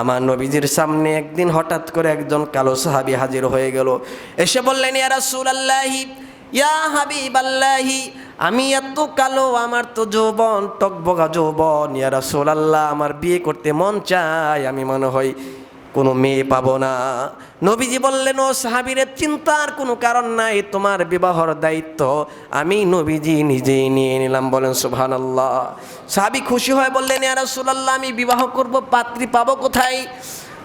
আমার নবীজির সামনে একদিন হঠাৎ করে একজন কালো সাহাবি হাজির হয়ে গেল। এসে বললেন, ইয়া ইয়া হাবিবাল্লাহি, আমি এত কালো, আমার তো যৌবন টকবগা যৌবন। ইয়া রাসূলুল্লাহ, আমার বিয়ে করতে মন চায়, আমি মনে হয় কোনো মেয়ে পাবো না। নবীজি বললেন, ও সাহাবিরের চিন্তার কোনো কারণ নাই, তোমার বিবাহর দায়িত্ব। আমি নবীজি নিজেই নিয়ে নিলাম। বলেন, সুবহানাল্লাহ। সাহাবি খুশি হয় বললেন, ইয়া রাসূলুল্লাহ, আমি বিবাহ করব, পাত্রী পাবো কোথায়?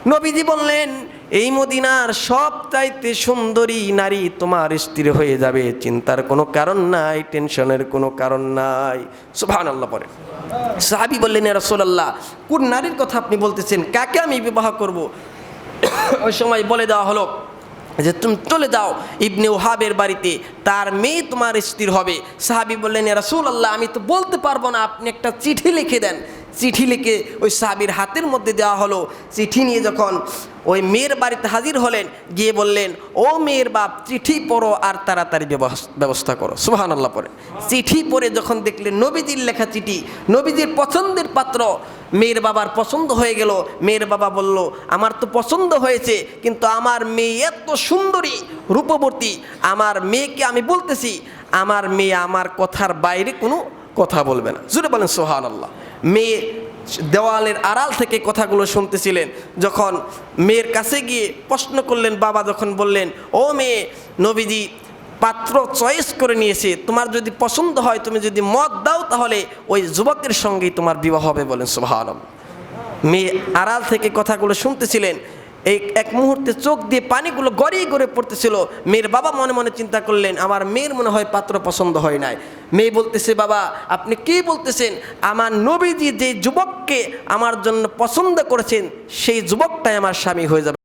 নবীজি বললেন এই মদিনার সব চাইতে সুন্দরী নারী তোমার স্ত্রী হয়ে যাবে, চিন্তার কোনো কারণ নাই, টেনশনের কোনো কারণ নাই। সুবহানাল্লাহ পরে। সাহাবি বললেন রাসূলুল্লাহ, কোন নারীর কথা আপনি বলতেছেন? কাকে আমি বিবাহ করব? ওই সময় বলে দেওয়া হলো যে, তুমি চলে যাও ইবনে ওহাবের বাড়িতে, তার মেয়ে তোমার স্ত্রী হবে। সাহাবি বললেন রাসুল আল্লাহ আমি তো বলতে পারব না, আপনি একটা চিঠি লিখে দেন। চিঠি লিখে ওই সাহাবির হাতের মধ্যে দেওয়া হলো। চিঠি নিয়ে যখন ওই মেয়ের বাড়িতে হাজির হলেন, গিয়ে বললেন, ও মেয়ের বাপ, চিঠি পড়ো আর তাড়াতাড়ি ব্যবস- ব্যবস্থা করো। সুহান আল্লাহ পরে চিঠি পড়ে যখন দেখলেন, নবীজির লেখা চিঠি, নবীজির পছন্দের পাত্র, মেয়ের বাবার পছন্দ হয়ে গেল। মেয়ের বাবা বলল, আমার তো পছন্দ হয়েছে, কিন্তু আমার মেয়ে এত সুন্দরী রূপবর্তী আমার মেয়েকে আমি বলতেছি, আমার মেয়ে আমার কথার বাইরে কোনো কথা বলবে না। জুড়ে বলেন সোহান আল্লাহ মেয়ে দেওয়ালের আড়াল থেকে কথাগুলো শুনতেছিলেন, যখন মেয়ের কাছে গিয়ে প্রশ্ন করলেন, বাবা যখন বললেন, ও মেয়ে, নবীজি পাত্র চয়েস করে নিয়েছে, তোমার যদি পছন্দ হয়, তুমি যদি মত দাও, তাহলে ওই যুবকের সঙ্গেই তোমার বিবাহ হবে, বলেন সুভান মেয়ে আড়াল থেকে কথাগুলো শুনতেছিলেন এই এক মুহূর্তে চোখ দিয়ে পানিগুলো গড়িয়ে গড়ে পড়তেছিল। মেয়ের বাবা মনে মনে চিন্তা করলেন, আমার মেয়ের মনে হয় পাত্র পছন্দ হয় নাই। মেয়ে বলতেছে, বাবা, আপনি কি বলতেছেন? আমার নবীজি যে যুবককে আমার জন্য পছন্দ করেছেন, সেই যুবকটাই আমার স্বামী হয়ে যাবে।